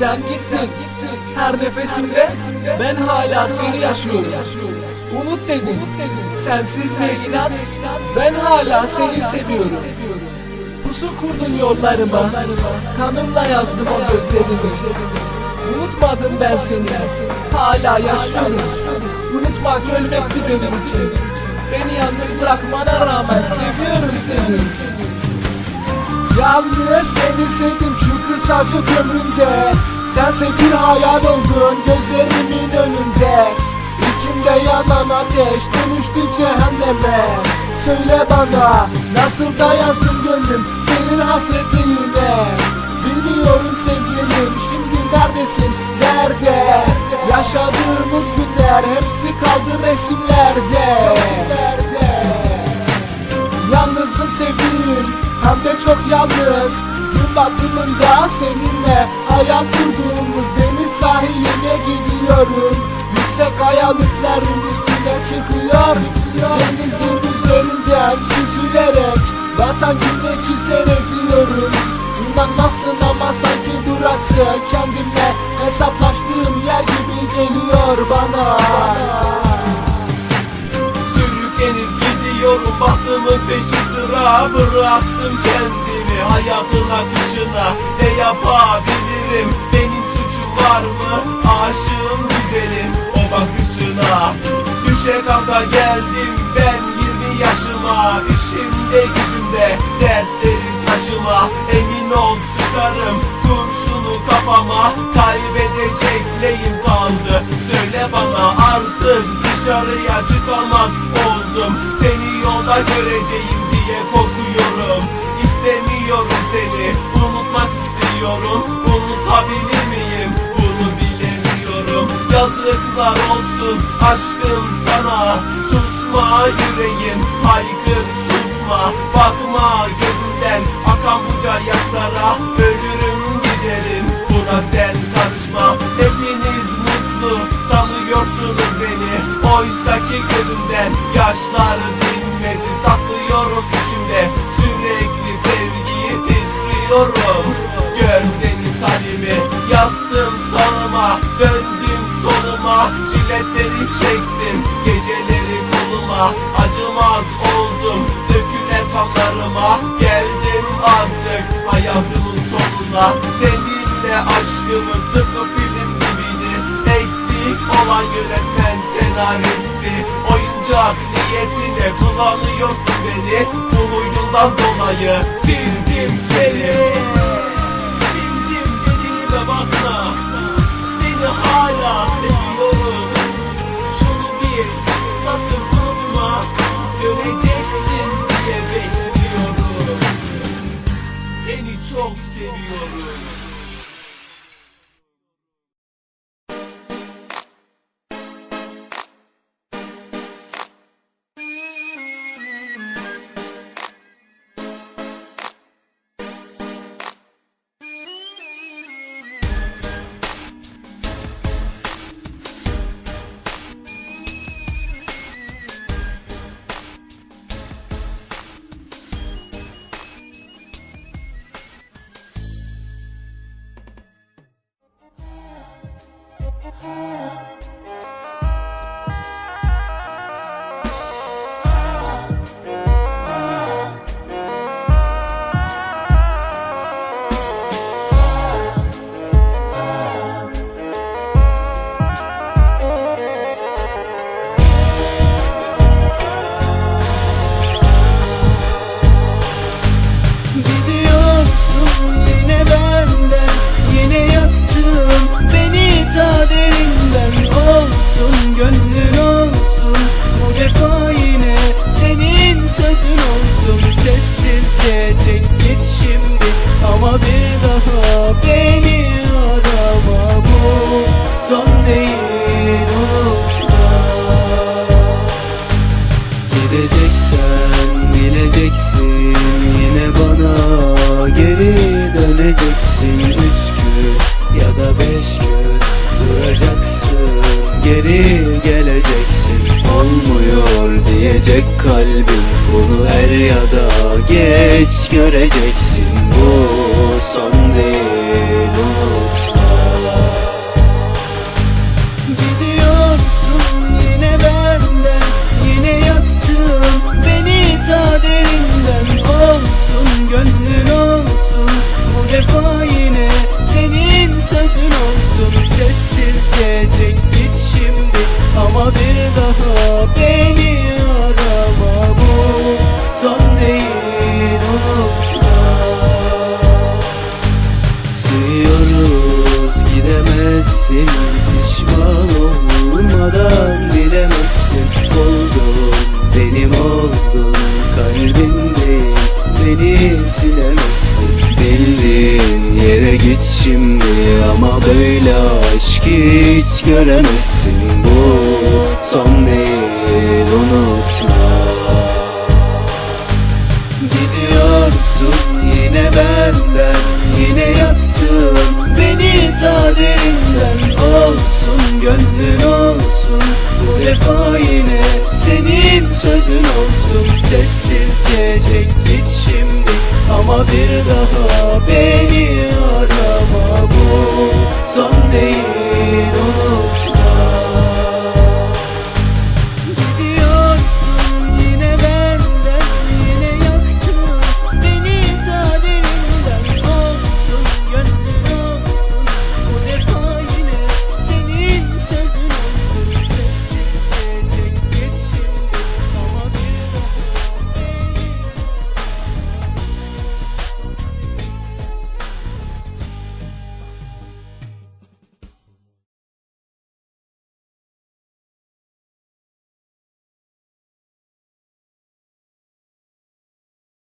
Sen gittin. Her nefesimde ben hala seni yaşıyorum. Unut dedin. Sensizliğe inat ben hala seni seviyorum. Pusu kurdun yollarıma kanımla yazdım o gözlerini Unutmadım ben seni hala yaşıyorum. Unutmak ölmekti benim için. Beni yalnız bırakmana rağmen seviyorum seni Yalnız seni sevdim şu kısacık ömrümde Sense bir hayal oldun gözlerimin önünde. İçimde yanan ateş dönüştü cehenneme. Söyle bana nasıl dayansın gönlüm senin hasretliğine? Bilmiyorum sevgilim şimdi neredesin? Nerede? Yaşadığımız günler hepsi kaldı resimlerde yalnız. Gün batımında seninle hayal kurduğumuz deniz sahiline gidiyorum. Yüksek kayalıkların üstüne çıkıyor. Denizin üzerinden süzülerek Batan güneşi seyrediyorum. İnanmazsın ama sanki burası Kendimle hesaplaştığım yer gibi geliyor bana. Sürüklenip gidiyorum bahtımın peşi sıra Bıraktım kendimi hayatın akışına Ne yapabilirim? Benim suçum var mı? Aşığım güzelim o bakışına. Düşe kalka geldim ben 20 yaşıma. İşimde gücümde dertleri taşıma. Emin ol sıkarım kurşunu kafama. Kaybedecek neyim kaldı? Söyle bana artık dışarıya çıkamaz oldum. Seni yolda göreceğim diye seni unutmak istiyorum. Unutabilir miyim? Bunu bilemiyorum. Yazıklar olsun aşkım sana. Susma yüreğim haykır susma. Bakma gözümden akan buca yaşlara. Ölürüm giderim. Buna sen karışma. Hepiniz mutlu sanıyorsunuz beni. Oysa ki gözümden yaşlar dinmedi. Saklıyorum içimde titriyorum Görseniz halimi yattım sanıma Döndüm soluma. Jiletleri çektim Geceleri koluma. Acımaz oldum Dökülen kanlarıma. Geldim artık hayatımın sonuna. Seninle aşkımız tıpkı film gibiydi. Eksik olan yönetmen senaristi. Oyuncak niyetine kullanıyorsun beni. Bu huyundan dolayı sildim seni. Sildim dediğime bakma. Seni hala seviyorum. Şunu bil sakın unutma. Döneceksin diye bekliyorum. Seni çok seviyorum geri geleceksin. Olmuyor diyecek kalbim. Bunu er ya da geç göreceksin. Bu son değil şimdi Ama böyle aşk hiç göremezsin. Bu son değil unutma. Gidiyorsun yine benden Yine yaktın beni ta derinden. Olsun gönlün olsun Bu defa yine senin sözün olsun. Sessizce çek git şimdi Ama bir daha Son